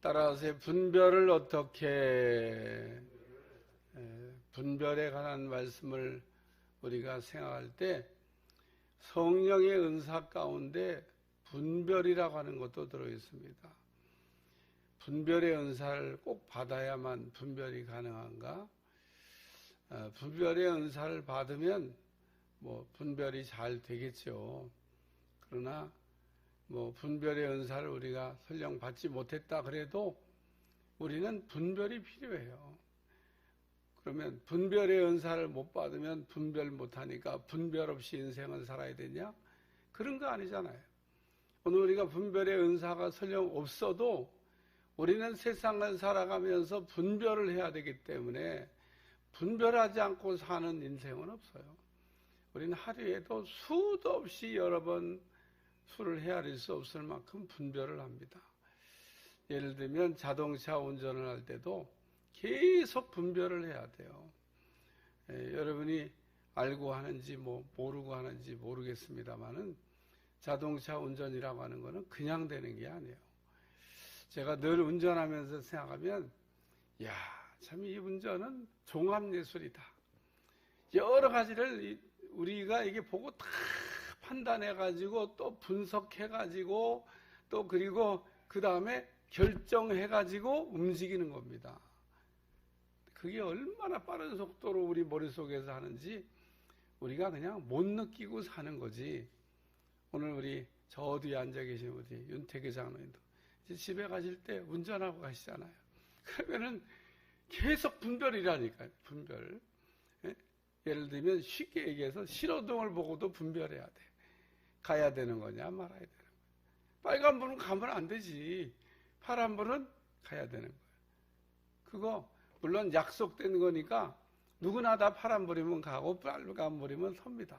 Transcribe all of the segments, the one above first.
따라서 분별을 어떻게 분별에 관한 말씀을 우리가 생각할 때 성령의 은사 가운데 분별이라고 하는 것도 들어 있습니다. 분별의 은사를 꼭 받아야만 분별이 가능한가? 어, 분별의 은사를 받으면 뭐 분별이 잘 되겠죠. 그러나 뭐 분별의 은사를 우리가 설령 받지 못했다 그래도 우리는 분별이 필요해요. 그러면 분별의 은사를 못 받으면 분별 못하니까 분별 없이 인생을 살아야 되냐? 그런 거 아니잖아요. 오늘 우리가 분별의 은사가 설령 없어도 우리는 세상을 살아가면서 분별을 해야 되기 때문에 분별하지 않고 사는 인생은 없어요. 우리는 하루에도 수도 없이 여러 번 술을 헤아릴 수 없을 만큼 분별을 합니다. 예를 들면 자동차 운전을 할 때도 계속 분별을 해야 돼요. 에, 여러분이 알고 하는지 뭐 모르고 하는지 모르겠습니다만은 자동차 운전이라고 하는 거는 그냥 되는 게 아니에요. 제가 늘 운전하면서 생각하면 야, 참 이 운전은 종합 예술이다. 여러 가지를 우리가 이게 보고 다 판단해 가지고 또 분석해 가지고 또 그리고 그 다음에 결정해 가지고 움직이는 겁니다. 그게 얼마나 빠른 속도로 우리 머릿속에서 하는지 우리가 그냥 못 느끼고 사는 거지. 오늘 우리 저 어디에 앉아 계신 우리 윤태계 장로님도 집에 가실 때 운전하고 가시잖아요. 그러면은 계속 분별이라니까요. 분별. 예? 예를 들면 쉽게 얘기해서 신호등을 보고도 분별해야 돼. 가야 되는 거냐 말아야 되는 거냐. 빨간 불은 가면 안 되지. 파란 불은 가야 되는 거예요. 그거 물론 약속된 거니까 누구나 다 파란 불이면 가고 빨간 불이면 섭니다.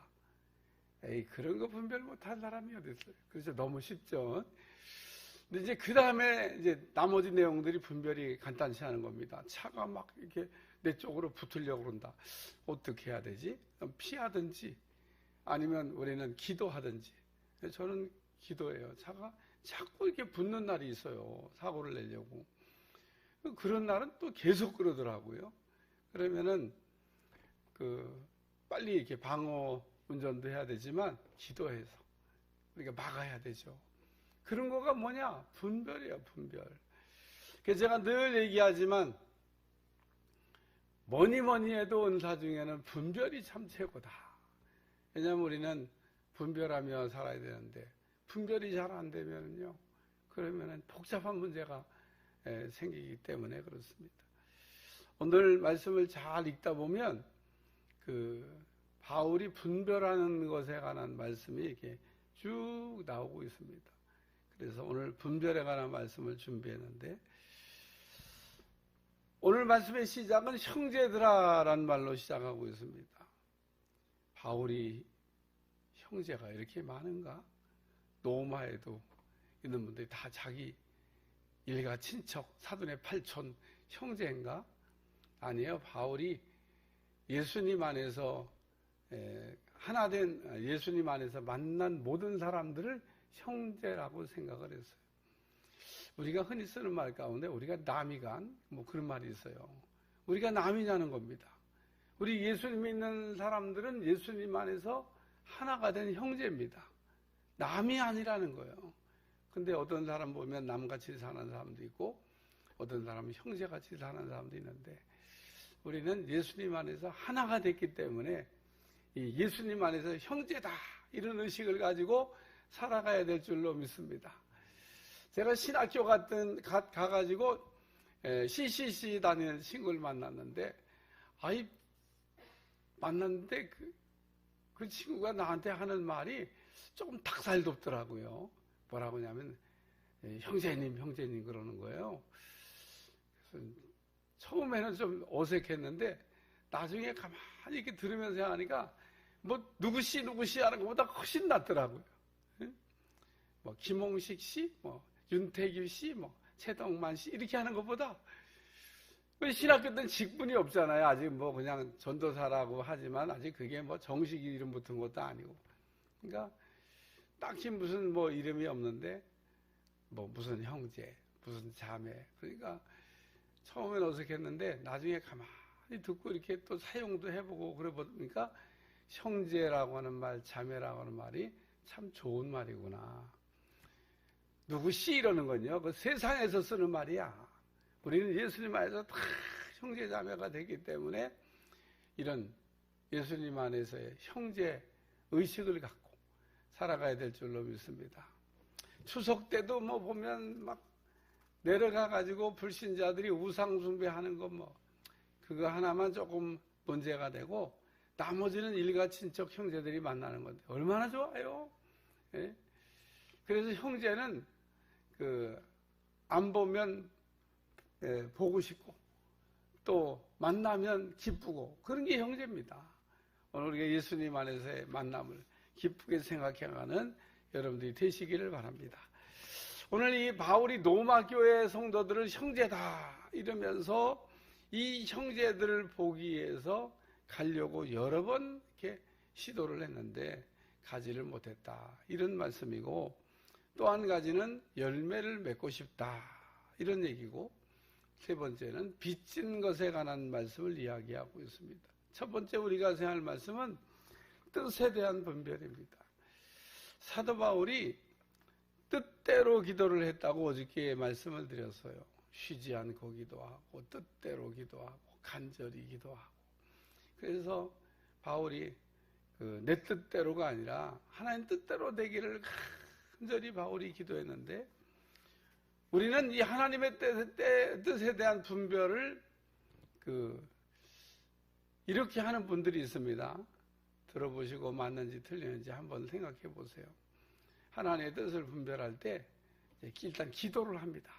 에이 그런 거 분별 못한 사람이 어디 있어요? 그래서 너무 쉽죠. 근데 이제 그 다음에 이제 나머지 내용들이 분별이 간단치 않은 겁니다. 차가 막 이렇게 내 쪽으로 붙으려고 그런다. 어떻게 해야 되지? 피하든지 아니면 우리는 기도하든지. 저는 기도해요. 차가 자꾸 이렇게 붙는 날이 있어요. 사고를 내려고. 그런 날은 또 계속 그러더라고요. 그러면은 그 빨리 이렇게 방어 운전도 해야 되지만 기도해서 우리가 막아야 되죠. 그런 거가 뭐냐? 분별이에요, 분별. 그래서 제가 늘 얘기하지만 뭐니 뭐니 해도 은사 중에는 분별이 참 최고다. 왜냐하면 우리는 분별하며 살아야 되는데 분별이 잘 안 되면요. 그러면은 복잡한 문제가 생기기 때문에 그렇습니다. 오늘 말씀을 잘 읽다 보면 그 바울이 분별하는 것에 관한 말씀이 이렇게 쭉 나오고 있습니다. 그래서 오늘 분별에 관한 말씀을 준비했는데 오늘 말씀의 시작은 형제들아라는 말로 시작하고 있습니다. 바울이 형제가 이렇게 많은가? 노마에도 있는 분들이 다 자기 일가 친척, 사돈의 팔촌, 형제인가? 아니에요. 바울이 예수님 안에서 하나 된 예수님 안에서 만난 모든 사람들을 형제라고 생각을 했어요. 우리가 흔히 쓰는 말 가운데 우리가 남이간 뭐 그런 말이 있어요. 우리가 남이냐는 겁니다. 우리 예수님 믿는 사람들은 예수님 안에서 하나가 된 형제입니다. 남이 아니라는 거예요. 근데 어떤 사람 보면 남같이 사는 사람도 있고 어떤 사람은 형제같이 사는 사람도 있는데 우리는 예수님 안에서 하나가 됐기 때문에 예수님 안에서 형제다 이런 의식을 가지고 살아가야 될 줄로 믿습니다. 제가 신학교 갔던 가, 가가지고 CCC 다니는 친구를 만났는데 아이 만났는데 그, 그 친구가 나한테 하는 말이 조금 닭살돋더라고요. 뭐라고 하냐면 형제님 형제님 그러는 거예요. 그래서 처음에는 좀 어색했는데 나중에 가만히 이렇게 들으면서 하니까 뭐 누구씨 누구씨 하는 것보다 훨씬 낫더라고요. 뭐 김홍식 씨, 뭐 윤태규 씨, 뭐 최동만 씨 이렇게 하는 것보다 신학교 때는 직분이 없잖아요. 아직 뭐 그냥 전도사라고 하지만 아직 그게 뭐 정식 이름 붙은 것도 아니고. 그러니까 딱히 무슨 뭐 이름이 없는데 뭐 무슨 형제, 무슨 자매. 그러니까 처음엔 어색했는데 나중에 가만히 듣고 이렇게 또 사용도 해보고 그래 보니까 형제라고 하는 말, 자매라고 하는 말이 참 좋은 말이구나. 누구시 이러는 건요. 그 세상에서 쓰는 말이야. 우리는 예수님 안에서 다 형제 자매가 되기 때문에 이런 예수님 안에서의 형제 의식을 갖고 살아가야 될 줄로 믿습니다. 추석 때도 뭐 보면 막 내려가 가지고 불신자들이 우상 숭배하는 거 뭐 그거 하나만 조금 문제가 되고 나머지는 일가 친척 형제들이 만나는 건데 얼마나 좋아요. 예? 그래서 형제는 그 안 보면 예, 보고 싶고 또 만나면 기쁘고 그런 게 형제입니다. 오늘 우리가 예수님 안에서의 만남을 기쁘게 생각해가는 여러분들이 되시기를 바랍니다. 오늘 이 바울이 노마 교회 성도들을 형제다 이러면서 이 형제들을 보기 위해서 가려고 여러 번 이렇게 시도를 했는데 가지를 못했다 이런 말씀이고 또 한 가지는 열매를 맺고 싶다 이런 얘기고 세 번째는 빚진 것에 관한 말씀을 이야기하고 있습니다. 첫 번째 우리가 생각할 말씀은 뜻에 대한 분별입니다. 사도 바울이 뜻대로 기도를 했다고 어저께 말씀을 드렸어요. 쉬지 않고 기도하고 뜻대로 기도하고 간절히 기도하고 그래서 바울이 그 내 뜻대로가 아니라 하나님 뜻대로 되기를 간절히 바울이 기도했는데 우리는 이 하나님의 뜻에 대한 분별을 그 이렇게 하는 분들이 있습니다. 들어보시고 맞는지 틀리는지 한번 생각해 보세요. 하나님의 뜻을 분별할 때 일단 기도를 합니다.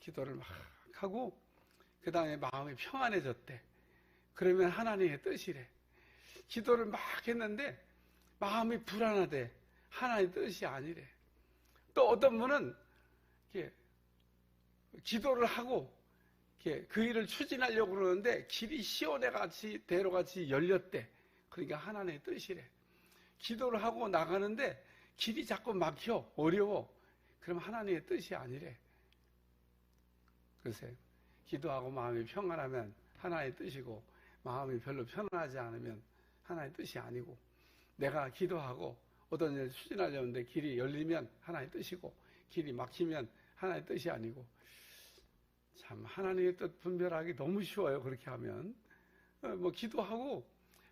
기도를 막 하고 그 다음에 마음이 평안해졌대. 그러면 하나님의 뜻이래. 기도를 막 했는데 마음이 불안하대. 하나님의 뜻이 아니래. 또 어떤 분은 이렇게 기도를 하고 그 일을 추진하려고 그러는데 길이 시온에 같이 대로 같이 열렸대. 그러니까 하나님의 뜻이래. 기도를 하고 나가는데 길이 자꾸 막혀 어려워. 그럼 하나님의 뜻이 아니래. 글쎄 기도하고 마음이 평안하면 하나의 뜻이고 마음이 별로 편안하지 않으면 하나의 뜻이 아니고 내가 기도하고 어떤 일을 추진하려는데 길이 열리면 하나의 뜻이고 길이 막히면 하나의 뜻이 아니고 참 하나님의 뜻 분별하기 너무 쉬워요 그렇게 하면 어, 뭐 기도하고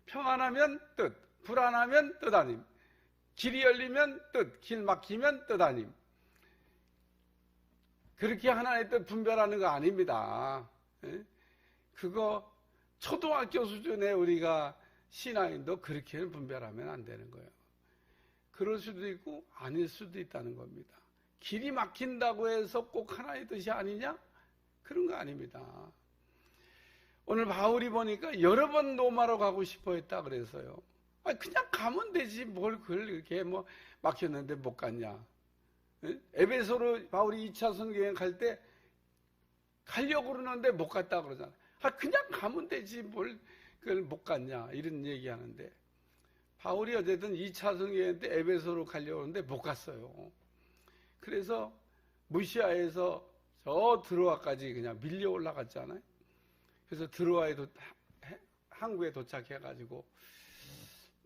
평안하면 뜻 불안하면 뜻 아님 길이 열리면 뜻, 길 막히면 뜻 아님 그렇게 하나의 뜻 분별하는 거 아닙니다. 예? 그거 초등학교 수준의 우리가 신앙인도 그렇게는 분별하면 안 되는 거예요. 그럴 수도 있고 아닐 수도 있다는 겁니다. 길이 막힌다고 해서 꼭 하나의 뜻이 아니냐? 그런 거 아닙니다. 오늘 바울이 보니까 여러 번 로마로 가고 싶어 했다 그래서요. 그냥 가면 되지 뭘 그걸 이렇게 뭐 막혔는데 못 갔냐. 에베소로 바울이 2차 선교행 갈 때 가려고 그러는데 못 갔다 그러잖아. 아, 그냥 가면 되지 뭘 그걸 못 갔냐. 이런 얘기 하는데. 바울이 어쨌든 2차 선교행 때 에베소로 가려고 하는데 못 갔어요. 그래서 무시아에서 저 드로아까지 그냥 밀려 올라갔잖아요. 그래서 드로아에 도 한국에 도착해가지고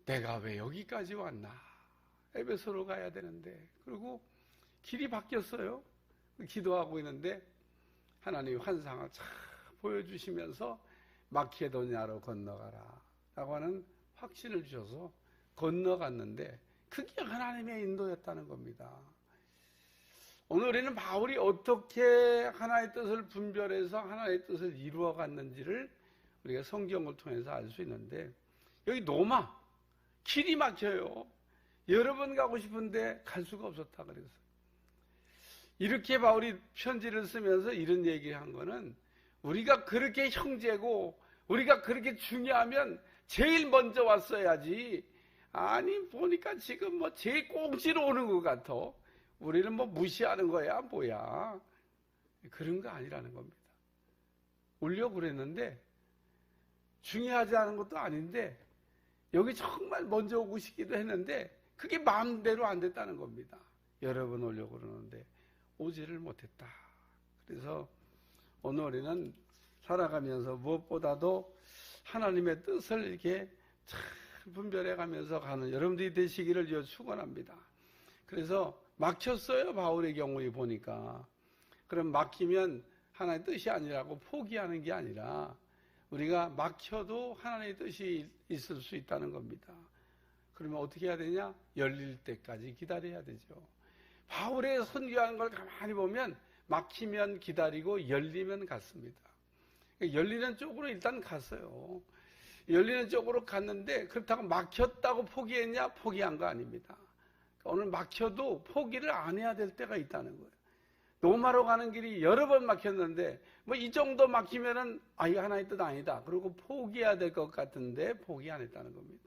내가 왜 여기까지 왔나? 에베소로 가야 되는데. 그리고 길이 바뀌었어요. 기도하고 있는데 하나님이 환상을 쫙 보여주시면서 마케도니아로 건너가라 라고 하는 확신을 주셔서 건너갔는데 그게 하나님의 인도였다는 겁니다. 오늘 우리는 바울이 어떻게 하나의 뜻을 분별해서 하나의 뜻을 이루어 갔는지를 우리가 성경을 통해서 알 수 있는데 여기 노마 길이 막혀요. 여러 번 가고 싶은데 갈 수가 없었다 그랬어요. 이렇게 바울이 편지를 쓰면서 이런 얘기를 한 거는 우리가 그렇게 형제고 우리가 그렇게 중요하면 제일 먼저 왔어야지. 아니, 보니까 지금 뭐 제일 꽁지로 오는 것 같아. 우리는 뭐 무시하는 거야, 뭐야. 그런 거 아니라는 겁니다. 오려고 그랬는데 중요하지 않은 것도 아닌데 여기 정말 먼저 오고 싶기도 했는데 그게 마음대로 안 됐다는 겁니다. 여러 번 오려고 그러는데 오지를 못했다. 그래서 오늘 우리는 살아가면서 무엇보다도 하나님의 뜻을 이렇게 잘 분별해 가면서 가는 여러분들이 되시기를 저 축원합니다. 그래서 막혔어요 바울의 경우에 보니까 그럼 막히면 하나님의 뜻이 아니라고 포기하는 게 아니라 우리가 막혀도 하나님의 뜻이 있을 수 있다는 겁니다. 그러면 어떻게 해야 되냐? 열릴 때까지 기다려야 되죠. 바울의 선교하는 걸 가만히 보면 막히면 기다리고 열리면 갔습니다. 열리는 쪽으로 일단 갔어요. 열리는 쪽으로 갔는데 그렇다고 막혔다고 포기했냐? 포기한 거 아닙니다. 오늘 막혀도 포기를 안 해야 될 때가 있다는 거예요. 노마로 가는 길이 여러 번 막혔는데 뭐 이 정도 막히면은 아 이거 하나의 뜻 아니다. 그리고 포기해야 될 것 같은데 포기 안 했다는 겁니다.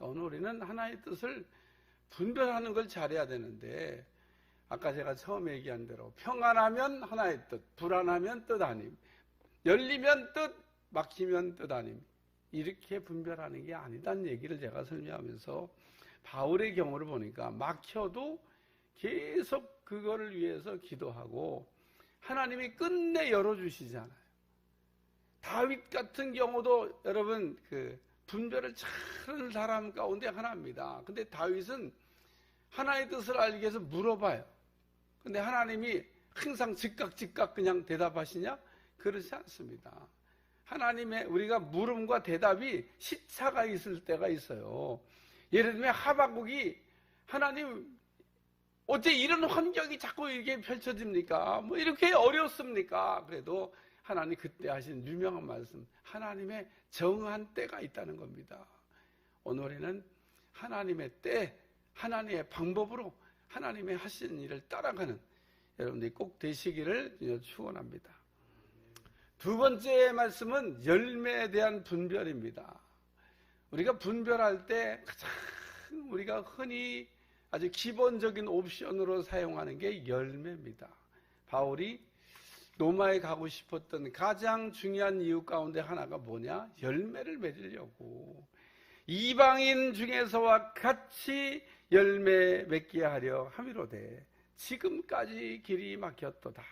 오늘 우리는 하나의 뜻을 분별하는 걸 잘해야 되는데 아까 제가 처음에 얘기한 대로 평안하면 하나의 뜻, 불안하면 뜻 아님, 열리면 뜻, 막히면 뜻 아님 이렇게 분별하는 게 아니다는 얘기를 제가 설명하면서 바울의 경우를 보니까 막혀도 계속 그거를 위해서 기도하고 하나님이 끝내 열어주시잖아요. 다윗 같은 경우도 여러분 그 분별을 잘하는 사람 가운데 하나입니다. 근데 다윗은 하나의 뜻을 알기 위해서 물어봐요. 근데 하나님이 항상 즉각 즉각 그냥 대답하시냐? 그렇지 않습니다. 하나님의 우리가 물음과 대답이 시차가 있을 때가 있어요. 예를 들면 하박국이 하나님 어째 이런 환경이 자꾸 이렇게 펼쳐집니까? 뭐 이렇게 어렵습니까? 그래도 하나님 그때 하신 유명한 말씀, 하나님의 정한 때가 있다는 겁니다. 오늘에는 하나님의 때, 하나님의 방법으로 하나님의 하신 일을 따라가는 여러분들이 꼭 되시기를 축원합니다. 두 번째 말씀은 열매에 대한 분별입니다. 우리가 분별할 때 가장 우리가 흔히 아주 기본적인 옵션으로 사용하는 게 열매입니다. 바울이 로마에 가고 싶었던 가장 중요한 이유 가운데 하나가 뭐냐? 열매를 맺으려고. 이방인 중에서와 같이 열매 맺게 하려 함이로되 지금까지 길이 막혔도다.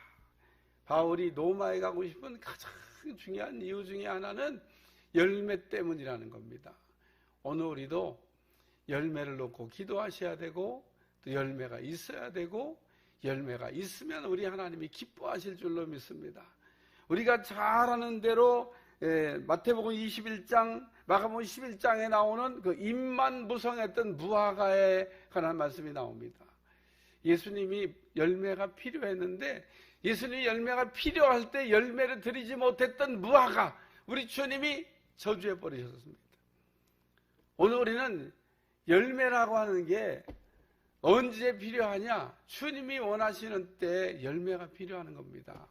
바울이 로마에 가고 싶은 가장 중요한 이유 중에 하나는 열매 때문이라는 겁니다. 오늘 우리도 열매를 놓고 기도하셔야 되고 또 열매가 있어야 되고 열매가 있으면 우리 하나님이 기뻐하실 줄로 믿습니다. 우리가 잘 아는 대로 예, 마태복음 21장, 마가복음 11장에 나오는 그 입만 무성했던 무화과에 관한 말씀이 나옵니다. 예수님이 열매가 필요했는데 예수님이 열매가 필요할 때 열매를 드리지 못했던 무화과 우리 주님이 저주해 버리셨습니다. 오늘 우리는 열매라고 하는 게 언제 필요하냐? 주님이 원하시는 때 열매가 필요한 겁니다.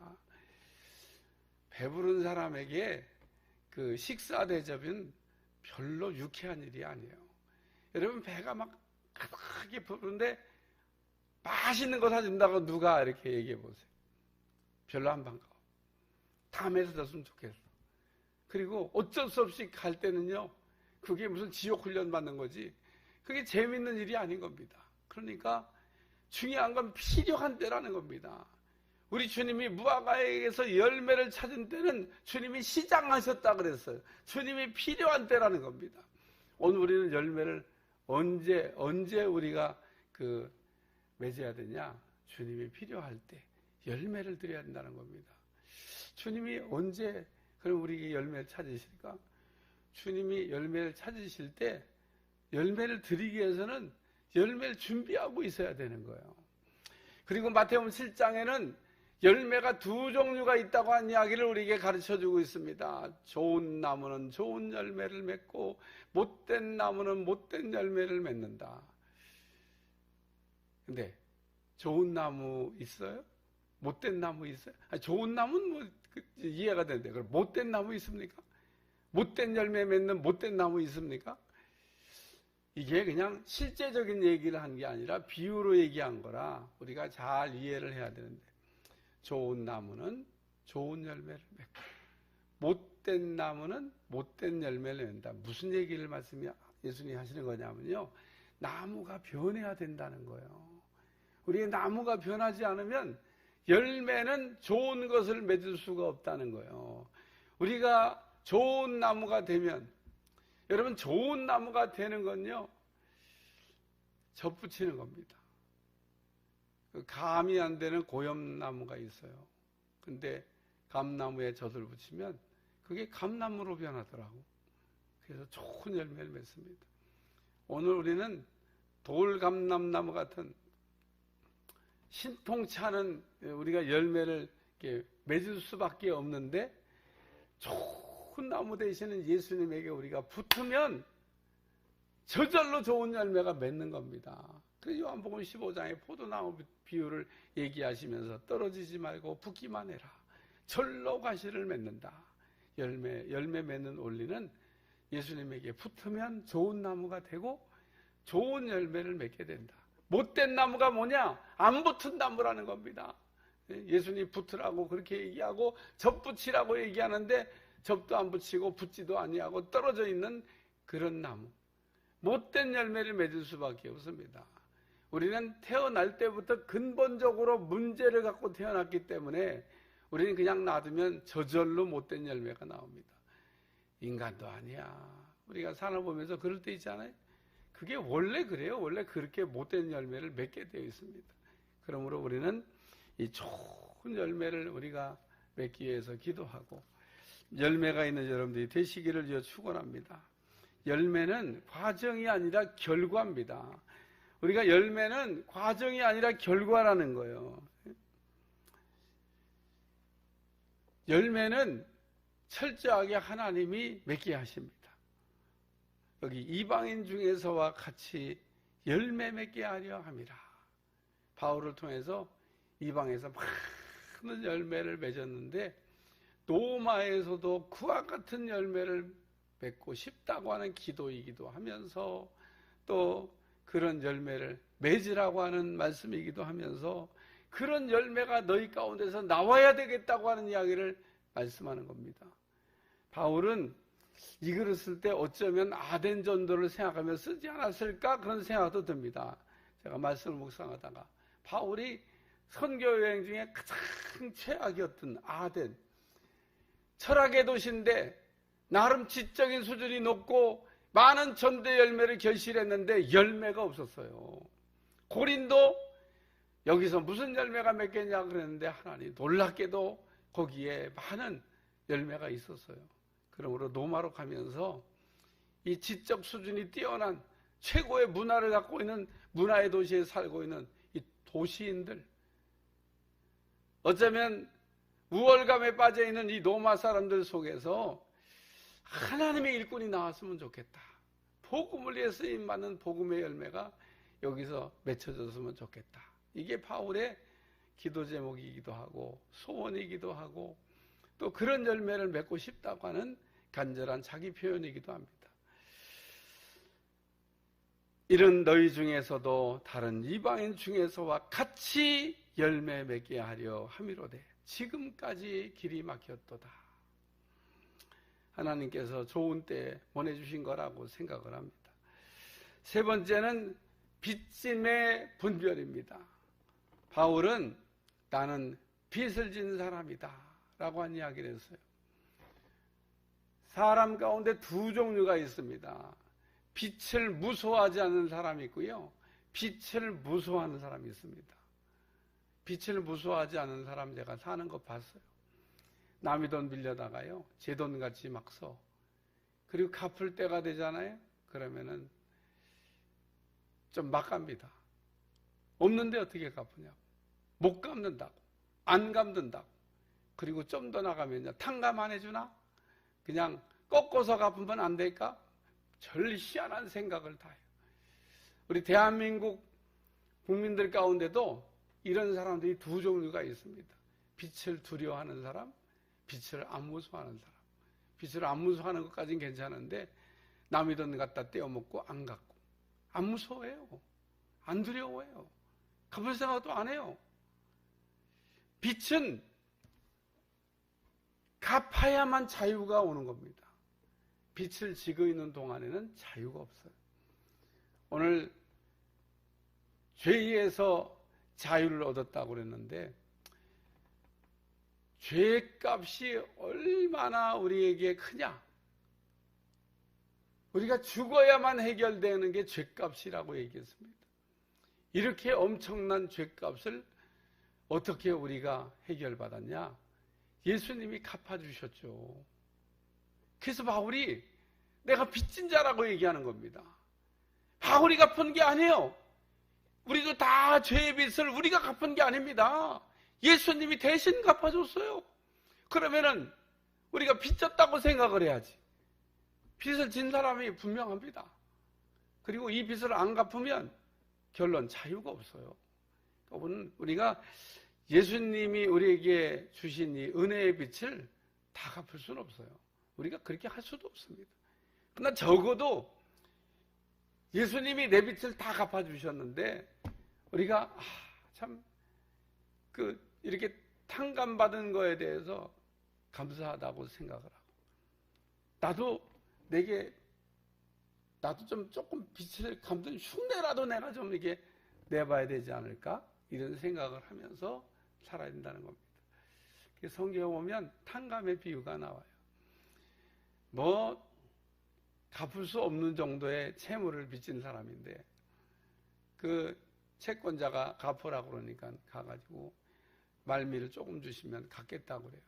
배부른 사람에게 그 식사 대접은 별로 유쾌한 일이 아니에요. 여러분 배가 막 가득하게 부른데 맛있는 거 사준다고 누가 이렇게 얘기해 보세요. 별로 안 반가워. 다음에 사줬으면 좋겠어. 그리고 어쩔 수 없이 갈 때는요, 그게 무슨 지옥 훈련 받는 거지. 그게 재밌는 일이 아닌 겁니다. 그러니까 중요한 건 필요한 때라는 겁니다. 우리 주님이 무화과에게서 열매를 찾은 때는 주님이 시장하셨다 그랬어요. 주님이 필요한 때라는 겁니다. 오늘 우리는 열매를 언제 언제 우리가 그 맺어야 되냐? 주님이 필요할 때 열매를 드려야 된다는 겁니다. 주님이 언제 그럼 우리에게 열매를 찾으실까? 주님이 열매를 찾으실 때 열매를 드리기 위해서는 열매를 준비하고 있어야 되는 거예요. 그리고 마태복음 7장에는 열매가 두 종류가 있다고 한 이야기를 우리에게 가르쳐 주고 있습니다. 좋은 나무는 좋은 열매를 맺고 못된 나무는 못된 열매를 맺는다. 근데 좋은 나무 있어요? 못된 나무 있어요? 아니, 좋은 나무는 뭐 그, 이해가 되는데 그럼 못된 나무 있습니까? 못된 열매 맺는 못된 나무 있습니까? 이게 그냥 실제적인 얘기를 한 게 아니라 비유로 얘기한 거라 우리가 잘 이해를 해야 되는데 좋은 나무는 좋은 열매를 맺고 못된 나무는 못된 열매를 맺는다. 무슨 얘기를 말씀이 예수님이 하시는 거냐면요. 나무가 변해야 된다는 거예요. 우리의 나무가 변하지 않으면 열매는 좋은 것을 맺을 수가 없다는 거예요. 우리가 좋은 나무가 되면 여러분 좋은 나무가 되는 건요 접붙이는 겁니다. 그 감이 안 되는 고염나무가 있어요. 근데 감나무에 젖을 붙이면 그게 감나무로 변하더라고. 그래서 좋은 열매를 맺습니다. 오늘 우리는 돌감남나무 같은 신통치 않은 우리가 열매를 맺을 수밖에 없는데 좋은 나무 되시는 예수님에게 우리가 붙으면 저절로 좋은 열매가 맺는 겁니다. 그 요한복음 15장의 포도나무 비유를 얘기하시면서 떨어지지 말고 붙기만 해라. 절로 과실을 맺는다. 열매, 열매 맺는 원리는 예수님에게 붙으면 좋은 나무가 되고 좋은 열매를 맺게 된다. 못된 나무가 뭐냐? 안 붙은 나무라는 겁니다. 예수님 붙으라고 그렇게 얘기하고 접 붙이라고 얘기하는데 접도 안 붙이고 붙지도 아니하고 떨어져 있는 그런 나무. 못된 열매를 맺을 수밖에 없습니다. 우리는 태어날 때부터 근본적으로 문제를 갖고 태어났기 때문에 우리는 그냥 놔두면 저절로 못된 열매가 나옵니다. 인간도 아니야. 우리가 살아보면서 그럴 때 있잖아요. 그게 원래 그래요. 원래 그렇게 못된 열매를 맺게 되어 있습니다. 그러므로 우리는 이 좋은 열매를 우리가 맺기 위해서 기도하고 열매가 있는 여러분들이 되시기를 축원합니다. 열매는 과정이 아니라 결과입니다. 우리가 열매는 과정이 아니라 결과라는 거예요. 열매는 철저하게 하나님이 맺게 하십니다. 여기 이방인 중에서와 같이 열매 맺게 하려 함이라. 바울을 통해서 이방에서 많은 열매를 맺었는데 노마에서도 그와 같은 열매를 맺고 싶다고 하는 기도이기도 하면서 또 그런 열매를 맺으라고 하는 말씀이기도 하면서 그런 열매가 너희 가운데서 나와야 되겠다고 하는 이야기를 말씀하는 겁니다. 바울은 이 글을 쓸 때 어쩌면 아덴 전도를 생각하며 쓰지 않았을까 그런 생각도 듭니다. 제가 말씀을 묵상하다가 바울이 선교 여행 중에 가장 최악이었던 아덴 철학의 도시인데 나름 지적인 수준이 높고 많은 전대 열매를 결실했는데 열매가 없었어요. 고린도 여기서 무슨 열매가 맺겠냐 그랬는데 하나님 놀랍게도 거기에 많은 열매가 있었어요. 그러므로 노마로 가면서 이 지적 수준이 뛰어난 최고의 문화를 갖고 있는 문화의 도시에 살고 있는 이 도시인들 어쩌면 우월감에 빠져 있는 이 노마 사람들 속에서 하나님의 일꾼이 나왔으면 좋겠다. 복음을 위해 쓰임 받는 복음의 열매가 여기서 맺혀졌으면 좋겠다. 이게 바울의 기도 제목이기도 하고 소원이기도 하고 또 그런 열매를 맺고 싶다고 하는 간절한 자기 표현이기도 합니다. 이런 너희 중에서도 다른 이방인 중에서와 같이 열매 맺게 하려 함이로되 지금까지 길이 막혔도다. 하나님께서 좋은 때 보내주신 거라고 생각을 합니다. 세 번째는 빚짐의 분별입니다. 바울은 나는 빚을 진 사람이다. 라고 한 이야기를 했어요. 사람 가운데 두 종류가 있습니다. 빛을 무서워하지 않는 사람이 있고요. 빛을 무서워하는 사람이 있습니다. 빛을 무서워하지 않는 사람 제가 사는 거 봤어요. 남의 돈 빌려다가요. 제 돈 같이 막 써. 그리고 갚을 때가 되잖아요. 그러면은 좀 막 갑니다. 없는데 어떻게 갚으냐고. 못 갚는다고. 안 갚는다고. 그리고 좀 더 나가면요. 탕감 안 해주나? 그냥 꺾어서 갚으면 안 될까? 절 희한한 생각을 다 해요. 우리 대한민국 국민들 가운데도 이런 사람들이 두 종류가 있습니다. 빛을 두려워하는 사람, 빛을 안 무서워하는 사람. 빛을 안 무서워하는 것까지는 괜찮은데 남의 돈 갖다 떼어먹고 안 갖고 안 무서워해요. 안 두려워해요. 가볼 생각도 안 해요. 빛은 갚아야만 자유가 오는 겁니다. 빛을 지고 있는 동안에는 자유가 없어요. 오늘 죄에서 자유를 얻었다고 그랬는데 죄값이 얼마나 우리에게 크냐? 우리가 죽어야만 해결되는 게 죄값이라고 얘기했습니다. 이렇게 엄청난 죄값을 어떻게 우리가 해결받았냐? 예수님이 갚아주셨죠. 그래서 바울이 내가 빚진 자라고 얘기하는 겁니다. 바울이 갚은 게 아니에요. 우리도 다 죄의 빚을 우리가 갚은 게 아닙니다. 예수님이 대신 갚아줬어요. 그러면은 우리가 빚졌다고 생각을 해야지. 빚을 진 사람이 분명합니다. 그리고 이 빚을 안 갚으면 결론 자유가 없어요. 우리가 예수님이 우리에게 주신 이 은혜의 빛을 다 갚을 수는 없어요. 우리가 그렇게 할 수도 없습니다. 그러나 적어도 예수님이 내 빛을 다 갚아주셨는데 우리가 아, 참그 이렇게 탕감 받은 거에 대해서 감사하다고 생각을 하고 나도 내게 나도 좀 조금 빛을 감든 흉내라도 내가 좀 이렇게 내봐야 되지 않을까 이런 생각을 하면서 살아야 된다는 겁니다. 성경에 보면 탕감의 비유가 나와요. 뭐 갚을 수 없는 정도의 채무를 빚진 사람인데 그 채권자가 갚으라고 그러니까 가가지고 말미를 조금 주시면 갚겠다고 그래요.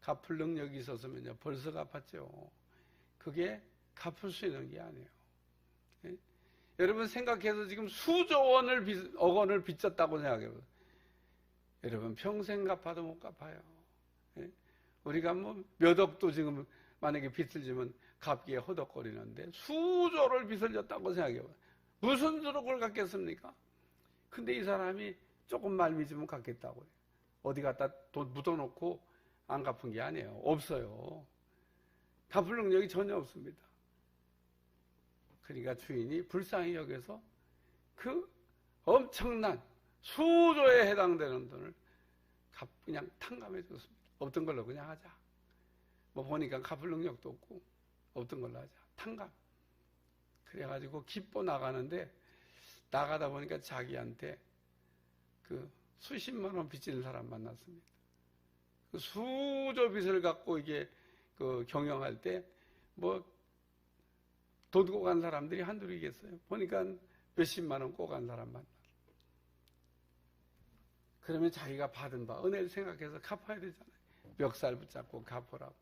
갚을 능력이 있었으면요 벌써 갚았죠. 그게 갚을 수 있는 게 아니에요. 예? 여러분 생각해서 지금 수조 원을 빚, 억 원을 빚졌다고 생각해요. 여러분 평생 갚아도 못 갚아요. 예? 우리가 뭐 몇 억도 지금 만약에 빚을 지면 갚기에 허덕거리는데 수조를 빚을 졌다고 생각해요. 무슨 수로 그걸 갚겠습니까? 근데 이 사람이 조금 말미지면 갚겠다고 해요. 어디 갖다 돈 묻어놓고 안 갚은 게 아니에요. 없어요. 갚을 능력이 전혀 없습니다. 그러니까 주인이 불쌍히 여겨서 그 엄청난 수조에 해당되는 돈을 그냥 탕감해 줬습니다. 없던 걸로 그냥 하자. 뭐 보니까 갚을 능력도 없고 없던 걸로 하자. 탕감. 그래가지고 기뻐 나가는데 나가다 보니까 자기한테 그 수십만 원 빚지는 사람 만났습니다. 그 수조 빚을 갖고 이게 그 경영할 때뭐돈 꼬고 간 사람들이 한둘이겠어요. 보니까 몇십만 원 꼬고 간 사람 만나. 그러면 자기가 받은 바 은혜를 생각해서 갚아야 되잖아요. 멱살 붙잡고 갚으라고.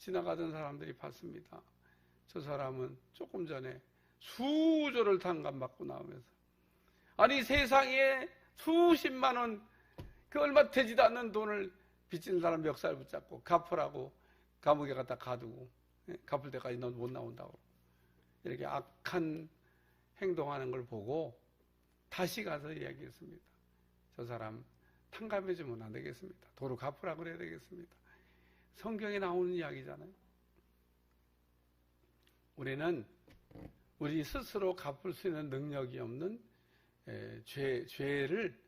지나가던 사람들이 봤습니다. 저 사람은 조금 전에 수조를 탕감받고 나오면서 아니 세상에 수십만 원 그 얼마 되지도 않는 돈을 빚진 사람 멱살 붙잡고 갚으라고 감옥에 갖다 가두고 예, 갚을 때까지 넌 못 나온다고 이렇게 악한 행동하는 걸 보고 다시 가서 이야기했습니다. 저 사람 탕감해 주면 안 되겠습니다. 도로 갚으라고 그래야 되겠습니다. 성경에 나오는 이야기잖아요. 우리는 우리 스스로 갚을 수 있는 능력이 없는 죄, 죄를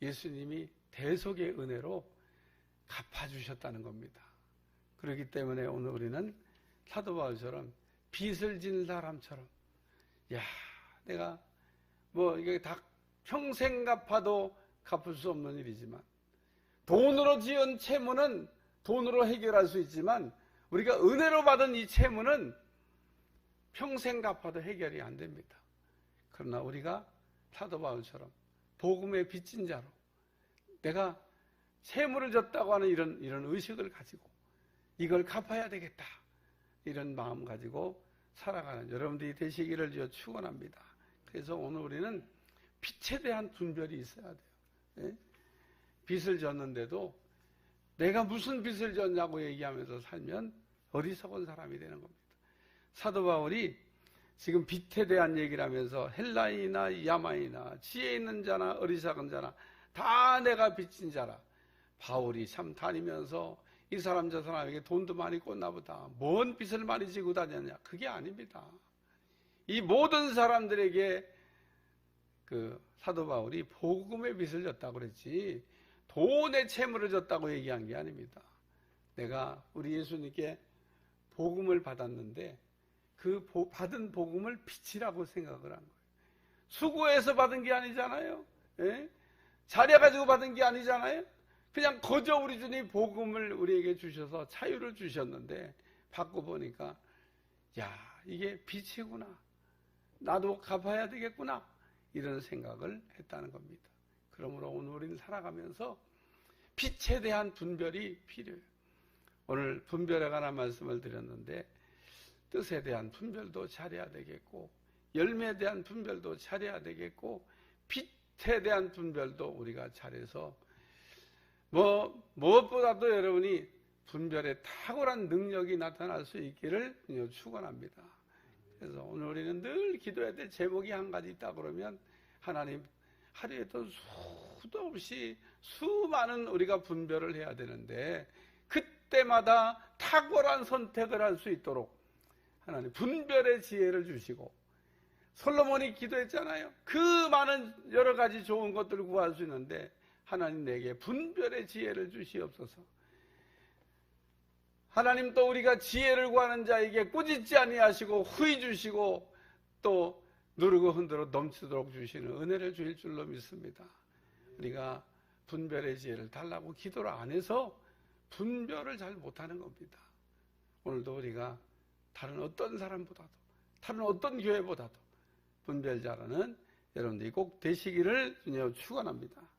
예수님이 대속의 은혜로 갚아주셨다는 겁니다. 그렇기 때문에 오늘 우리는 사도 바울처럼 빚을 진 사람처럼 야 내가 뭐 이게 다 평생 갚아도 갚을 수 없는 일이지만 돈으로 지은 채무는 돈으로 해결할 수 있지만 우리가 은혜로 받은 이 채무는 평생 갚아도 해결이 안 됩니다. 그러나 우리가 사도 바울처럼 복음의 빚진 자로 내가 채무를 졌다고 하는 이런 이런 의식을 가지고 이걸 갚아야 되겠다 이런 마음 가지고 살아가는 여러분들이 되시기를 축원합니다. 그래서 오늘 우리는 빛에 대한 분별이 있어야 돼요. 예? 빚을 졌는데도 내가 무슨 빚을 졌냐고 얘기하면서 살면 어리석은 사람이 되는 겁니다. 사도 바울이 지금 빚에 대한 얘기를 하면서 헬라이나 야마이나 지혜 있는 자나 어리석은 자나 다 내가 빚진 자라. 바울이 참 다니면서 이 사람 저 사람에게 돈도 많이 꽂나 보다. 뭔 빚을 많이 지고 다녔냐? 그게 아닙니다. 이 모든 사람들에게 그 사도 바울이 복음의 빚을 졌다고 그랬지 돈의 채무를 졌다고 얘기한 게 아닙니다. 내가 우리 예수님께 복음을 받았는데 그 받은 복음을 빚이라고 생각을 한 거예요. 수고해서 받은 게 아니잖아요. 예? 잘해가지고 받은 게 아니잖아요. 그냥 거저 우리 주님 복음을 우리에게 주셔서 자유를 주셨는데 받고 보니까 야 이게 빛이구나 나도 갚아야 되겠구나 이런 생각을 했다는 겁니다. 그러므로 오늘 우리는 살아가면서 빛에 대한 분별이 필요해요. 오늘 분별에 관한 말씀을 드렸는데 뜻에 대한 분별도 잘해야 되겠고 열매에 대한 분별도 잘해야 되겠고 빛에 대한 분별도 우리가 잘해서 뭐 무엇보다도 여러분이 분별에 탁월한 능력이 나타날 수 있기를 축원합니다. 그래서 오늘 우리는 늘 기도해야 될 제목이 한 가지 있다 그러면 하나님 하루에도 수도 없이 수많은 우리가 분별을 해야 되는데 그때마다 탁월한 선택을 할 수 있도록 하나님 분별의 지혜를 주시고 솔로몬이 기도했잖아요. 그 많은 여러 가지 좋은 것들을 구할 수 있는데 하나님 내게 분별의 지혜를 주시옵소서. 하나님 또 우리가 지혜를 구하는 자에게 꾸짖지 아니하시고 후히 주시고 또 누르고 흔들어 넘치도록 주시는 은혜를 주실 줄로 믿습니다. 우리가 분별의 지혜를 달라고 기도를 안 해서 분별을 잘 못하는 겁니다. 오늘도 우리가 다른 어떤 사람보다도 다른 어떤 교회보다도 분별자라는 여러분들이 꼭 되시기를 주님 축원합니다.